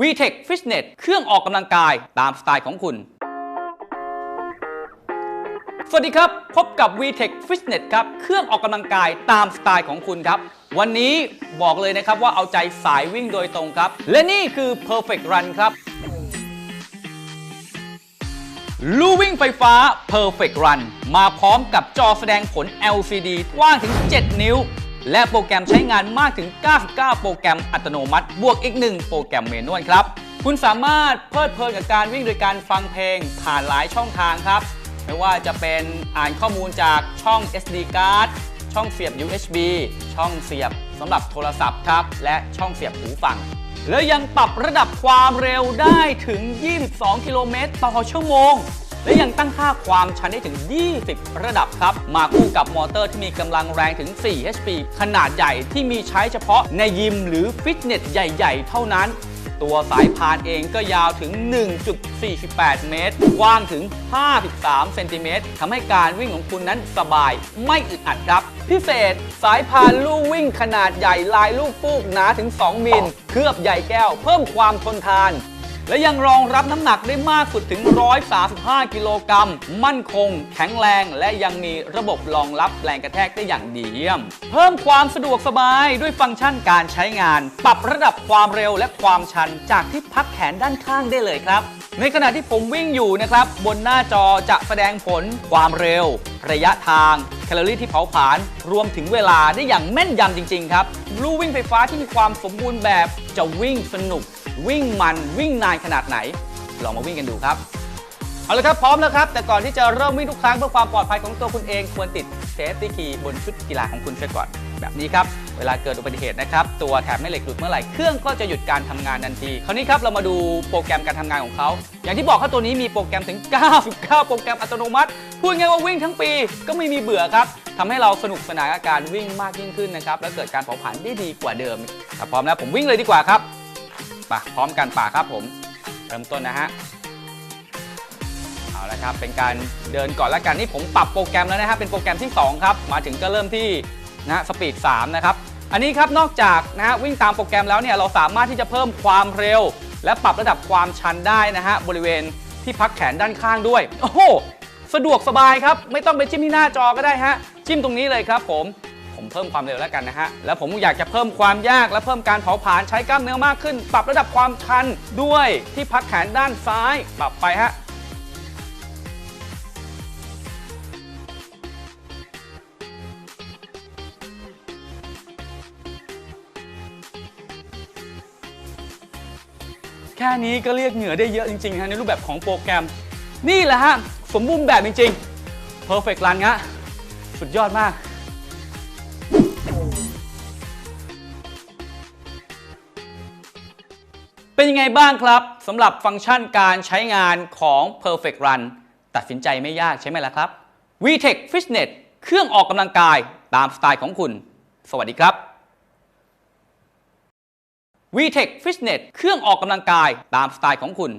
VTech Fitness เครื่องออกกำลังกายตามสไตล์ของคุณ สวัสดีครับ พบกับ VTech Fitness ครับ เครื่องออกกำลังกายตามสไตล์ของคุณครับ วันนี้บอกเลยนะครับว่าเอาใจสายวิ่งโดยตรงครับ และนี่คือ Perfect Run ครับลู่วิ่งไฟฟ้า Perfect Run มาพร้อมกับจอแสดงผล LCD กว้างถึง 7 นิ้ว และโปรแกรมใช้งานมากถึง 99 โปรแกรมอัตโนมัติ บวกอีก 1 โปรแกรมเมนวลครับ คุณสามารถเพลิดเพลินกับการวิ่งโดยการฟังเพลงผ่านหลายช่องทางครับ ไม่ว่าจะเป็นอ่านข้อมูลจากช่อง SD card ช่องเสียบ USB ช่องเสียบสำหรับโทรศัพท์ครับ และช่องเสียบหูฟัง แล้วยังปรับระดับความเร็วได้ถึง 22 กิโลเมตรต่อชั่วโมง และยังตั้งค่าความชันได้ถึง 20 ระดับครับ มาคู่กับมอเตอร์ที่มีกำลังแรงถึง 4 HP ขนาดใหญ่ที่มีใช้เฉพาะในยิมหรือฟิตเนสใหญ่ ๆ เท่านั้น ตัวสายพานเองก็ยาวถึง 1.48 เมตร กว้างถึง 53 เซนติเมตรทำให้การวิ่งของคุณนั้นสบายไม่อึดอัดครับ พิเศษสายพานลู่วิ่งขนาดใหญ่ลายลูกฟูกหนาถึง 2 มิล เคลือบใหญ่แก้ว เพิ่มความทนทาน และยังรองรับน้ำหนักได้มากสุดถึง 135 กิโลกรัม มั่นคง แข็งแรง และยังมีระบบรองรับแรงกระแทกได้อย่างดีเยี่ยม เพิ่มความสะดวกสบายด้วยฟังก์ชันการใช้งาน ปรับระดับความเร็วและความชันจากที่พักแขนด้านข้างได้เลยครับ ในขณะที่ผมวิ่งอยู่นะครับ บนหน้าจอจะแสดงผลความเร็ว ระยะทางแคลอรี่ที่เผาผลาญรวมถึงเวลาได้อย่างแม่นยำจริง ๆ ครับ ลู่วิ่งไฟฟ้าที่มีความสมบูรณ์แบบจะวิ่งสนุก วิ่งมันวิ่งนานขนาดไหน ลองมาวิ่งกันดูครับ เอาละครับพร้อมแล้วครับ แต่ก่อนที่จะเริ่มวิ่งทุกครั้งเพื่อความปลอดภัยของตัวคุณเองควรติดเซฟตี้คีย์บนชุดกีฬาของคุณเสียก่อน แบบนี้ครับ เวลาเกิดอุบัติเหตุนะครับ ตัวแถบแม่เหล็กหลุดเมื่อไหร่เครื่องก็จะหยุดการทำงานทันที คราวนี้ครับเรามาดูโปรแกรมการทำงานของเขา อย่างที่บอกครับตัวนี้มีโปรแกรมถึง 99 โปรแกรมอัตโนมัติพูดง่ายว่าวิ่งทั้งปีก็ไม่มีเบื่อครับทำให้เราสนุกสนานกับการวิ่งมากยิ่งขึ้นนะครับ และเกิดการเผาผลาญได้ดีกว่าเดิมพร้อมแล้วผมวิ่งเลยดีกว่าครับ ไปพร้อมกันป่าครับผมเริ่มต้นนะฮะเอาละครับเป็นการเดินก่อนละกันนี่ผมปรับโปรแกรมแล้วนะฮะเป็นโปรแกรมที่ 2 ครับ มาถึงก็เริ่มที่นะสปีด3นะครับอันนี้ครับนอกจากนะฮะวิ่งตามโปรแกรมแล้วเนี่ยเราสามารถที่จะเพิ่มความเร็ว และปรับระดับความชันได้นะฮะบริเวณที่พักแขนด้านข้างด้วย โอ้โหสะดวกสบายครับ ไม่ต้องไปจิ้มที่หน้าจอก็ได้ฮะจิ้มตรงนี้เลยครับผม ผมเพิ่มความเร็วแล้วกันนะฮะ แล้วผมอยากจะเพิ่มความยากและเพิ่มการเผาผลาญใช้กล้ามเนื้อมากขึ้น ปรับระดับความชันด้วยที่พักแขนด้านซ้าย ปรับไปฮะแค่นี้ก็เรียกเหงื่อได้เยอะจริงๆฮะในรูปแบบของโปรแกรม นี่แหละฮะ สมบูรณ์แบบจริงๆ Perfect Run ฮะสุดยอดมาก เป็นยังไงบ้างครับสำหรับฟังก์ชันการใช้งานของ Perfect Run ตัดสินใจไม่ยากใช่ไหมล่ะครับ VTech Fitness เครื่องออกกำลังกายตามสไตล์ของคุณ สวัสดีครับ VTech Fitness เครื่องออกกำลังกายตามสไตล์ของคุณ